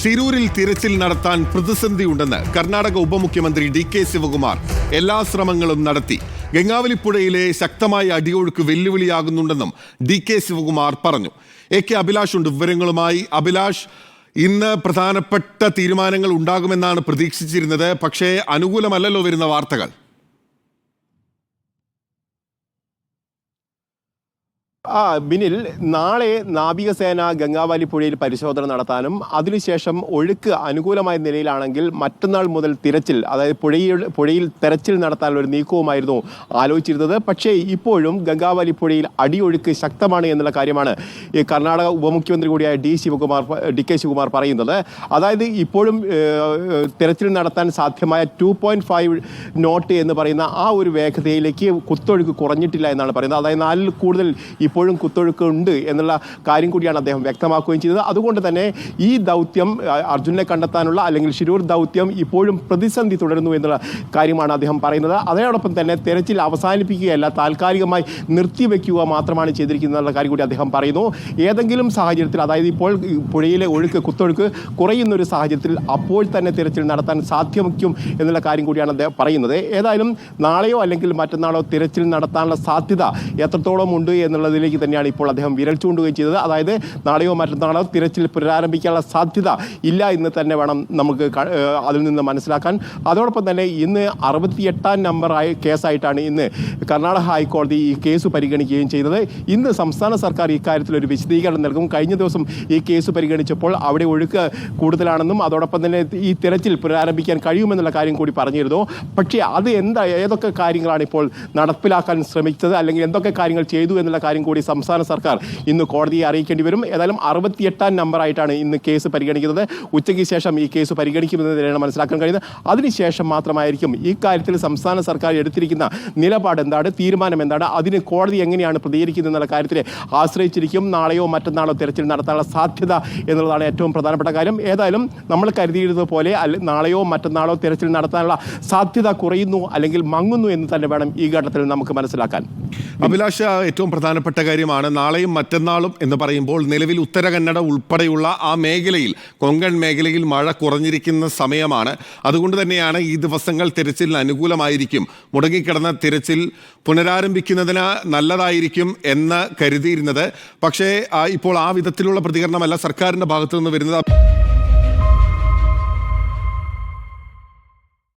ഷിരൂരിൽ തിരച്ചിൽ നടത്താൻ പ്രതിസന്ധിയുണ്ടെന്ന് കർണാടക ഉപമുഖ്യമന്ത്രി ഡി കെ ശിവകുമാർ എല്ലാ ശ്രമങ്ങളും നടത്തി. ഗംഗാവലിപ്പുഴയിലെ ശക്തമായ അടിയൊഴുക്ക് വെല്ലുവിളിയാകുന്നുണ്ടെന്നും ഡി കെ ശിവകുമാർ പറഞ്ഞു. എ കെ അഭിലാഷ് ഉണ്ട് വിവരങ്ങളുമായി. അഭിലാഷ് ഇന്ന് പ്രധാനപ്പെട്ട തീരുമാനങ്ങൾ ഉണ്ടാകുമെന്നാണ് പ്രതീക്ഷിച്ചിരുന്നത്. പക്ഷേ അനുകൂലമല്ലല്ലോ വരുന്ന വാർത്തകൾ. ആ ബിനിൽ നാളെ നാവികസേന ഗംഗാവാലി പുഴയിൽ പരിശോധന നടത്താനും അതിനുശേഷം ഒഴുക്ക് അനുകൂലമായ നിലയിലാണെങ്കിൽ മറ്റന്നാൾ മുതൽ തിരച്ചിൽ അതായത് പുഴയിൽ പുഴയിൽ തെരച്ചിൽ നടത്താനുള്ള ഒരു നീക്കവുമായിരുന്നു ആലോചിച്ചിരുന്നത്. പക്ഷേ ഇപ്പോഴും ഗംഗാവാലി പുഴയിൽ അടിയൊഴുക്ക് ശക്തമാണ് എന്നുള്ള കാര്യമാണ് ഈ കർണാടക ഉപമുഖ്യമന്ത്രി കൂടിയായ D Shivakumar D K Shivakumar പറയുന്നത്. അതായത് ഇപ്പോഴും തിരച്ചിൽ നടത്താൻ സാധ്യമായ ടു പോയിന്റ് ഫൈവ് നോട്ട് എന്ന് പറയുന്ന ആ ഒരു വേഗതയിലേക്ക് കുത്തൊഴുക്ക് കുറഞ്ഞിട്ടില്ല എന്നാണ് പറയുന്നത്. അതായത് നാലിൽ കൂടുതൽ ഇപ്പോഴും കുത്തൊഴുക്ക് ഉണ്ട് എന്നുള്ള കാര്യം കൂടിയാണ് അദ്ദേഹം വ്യക്തമാക്കുകയും ചെയ്തത്. അതുകൊണ്ട് തന്നെ ഈ ദൗത്യം അർജുനെ കണ്ടെത്താനുള്ള അല്ലെങ്കിൽ ശിരൂർ ദൗത്യം ഇപ്പോഴും പ്രതിസന്ധി തുടരുന്നു എന്നുള്ള കാര്യമാണ് അദ്ദേഹം പറയുന്നത്. അതോടൊപ്പം തന്നെ തെരച്ചിൽ അവസാനിപ്പിക്കുകയല്ല താൽക്കാലികമായി നിർത്തിവെക്കുക മാത്രമാണ് ചെയ്തിരിക്കുന്നത് എന്നുള്ള കാര്യം കൂടി അദ്ദേഹം പറയുന്നു. ഏതെങ്കിലും സാഹചര്യത്തിൽ അതായത് ഇപ്പോൾ പുഴയിലെ ഒഴുക്ക് കുത്തൊഴുക്ക് കുറയുന്ന ഒരു സാഹചര്യത്തിൽ അപ്പോൾ തന്നെ തിരച്ചിൽ നടത്താൻ സാധ്യമിക്കും എന്നുള്ള കാര്യം കൂടിയാണ് അദ്ദേഹം പറയുന്നത്. ഏതായാലും നാളെയോ അല്ലെങ്കിൽ മറ്റന്നാളോ തിരച്ചിൽ നടത്താനുള്ള സാധ്യത എത്രത്തോളം ഉണ്ട് എന്നുള്ളതിലേക്ക് തന്നെയാണ് ഇപ്പോൾ അദ്ദേഹം വിരൽ ചൂണ്ടുകയും ചെയ്തത്. അതായത് നാളെയോ മറ്റന്നാളോ തിരച്ചിൽ പുനരാരംഭിക്കാനുള്ള സാധ്യത ഇല്ല എന്ന് തന്നെ വേണം നമുക്ക് അതിൽ നിന്ന് മനസ്സിലാക്കാൻ. അതോടൊപ്പം തന്നെ ഇന്ന് അറുപത്തിയെട്ടാം നമ്പറായ കേസായിട്ടാണ് ഇന്ന് കർണാടക ഹൈക്കോടതി ഈ കേസ് പരിഗണിക്കുകയും ചെയ്തത്. ഇന്ന് സംസ്ഥാന സർക്കാർ ഇക്കാര്യത്തിൽ ഒരു വിശദീകരണം നൽകും. കഴിഞ്ഞ ദിവസം ഈ കേസ് പരിഗണിച്ചപ്പോൾ അവിടെ ഒഴുക്ക് കൂടുതലാണെന്നും അതോടൊപ്പം തന്നെ ഈ തിരച്ചിൽ പുനരാരംഭിക്കാൻ കഴിയുമെന്നുള്ള കാര്യം കൂടി പറഞ്ഞിരുന്നു. പക്ഷേ അത് എന്താ ഏതൊക്കെ കാര്യങ്ങളാണ് ഇപ്പോൾ നടപ്പിലാക്കാൻ ശ്രമിച്ചത്? അല്ലെങ്കിൽ എന്തൊക്കെ കാര്യങ്ങൾ ചെയ്തു എന്നുള്ള കാര്യം കൂടി സംസ്ഥാന സർക്കാർ ഇന്ന് കോടതിയെ അറിയിക്കേണ്ടി വരും. ഏതായാലും അറുപത്തിയെട്ടാം നമ്പറായിട്ടാണ് ഇന്ന് കേസ് പരിഗണിക്കുന്നത്. ഉച്ചയ്ക്ക് ശേഷം ഈ കേസ് പരിഗണിക്കുമെന്ന് തന്നെയാണ് മനസ്സിലാക്കാൻ കഴിയുന്നത്. അതിനുശേഷം മാത്രമായിരിക്കും ഈ കാര്യത്തിൽ സംസ്ഥാന സർക്കാർ എടുത്തിരിക്കുന്ന നിലപാട് എന്താണ് തീരുമാനം എന്താണ് അതിന് കോടതി എങ്ങനെയാണ് പ്രതികരിക്കുന്നത് എന്നുള്ള കാര്യത്തിൽ ആശ്രയിച്ചിരിക്കും. നാളെയോ മറ്റന്നാളോ തെരച്ചിൽ നടത്താനുള്ള സാധ്യത എന്നുള്ളതാണ് ഏറ്റവും പ്രധാനപ്പെട്ട കാര്യം. ഏതായാലും നമ്മൾ കരുതിയിരുന്നത് പോലെ നാളെയോ മറ്റന്നാളോ തെരച്ചിൽ നടത്താനുള്ള സാധ്യത കുറയുന്നു അല്ലെങ്കിൽ മങ്ങുന്നു എന്ന് തന്നെ വേണം ഈ ഘട്ടത്തിൽ നമുക്ക് മനസ്സിലാക്കാൻ. അഭിലാഷ ഏറ്റവും പ്രധാനപ്പെട്ട കാര്യമാണ് നാളെയും മറ്റന്നാളും എന്ന് പറയുമ്പോൾ നിലവിൽ ഉത്തര കന്നഡ ഉൾപ്പെടെയുള്ള ആ മേഖലയിൽ കൊങ്കൺ മേഖലയിൽ മഴ കുറഞ്ഞിരിക്കുന്ന സമയമാണ്. അതുകൊണ്ട് തന്നെയാണ് ഈ ദിവസങ്ങൾ തിരച്ചിലിന് അനുകൂലമായിരിക്കും. മുടങ്ങിക്കിടന്ന തിരച്ചിൽ പുനരാരംഭിക്കുന്നതിന് നല്ലതായിരിക്കും എന്ന് കരുതിയിരുന്നത്. പക്ഷേ ഇപ്പോൾ ആ വിധത്തിലുള്ള പ്രതികരണമല്ല സർക്കാരിന്റെ ഭാഗത്തു നിന്ന് വരുന്നത്.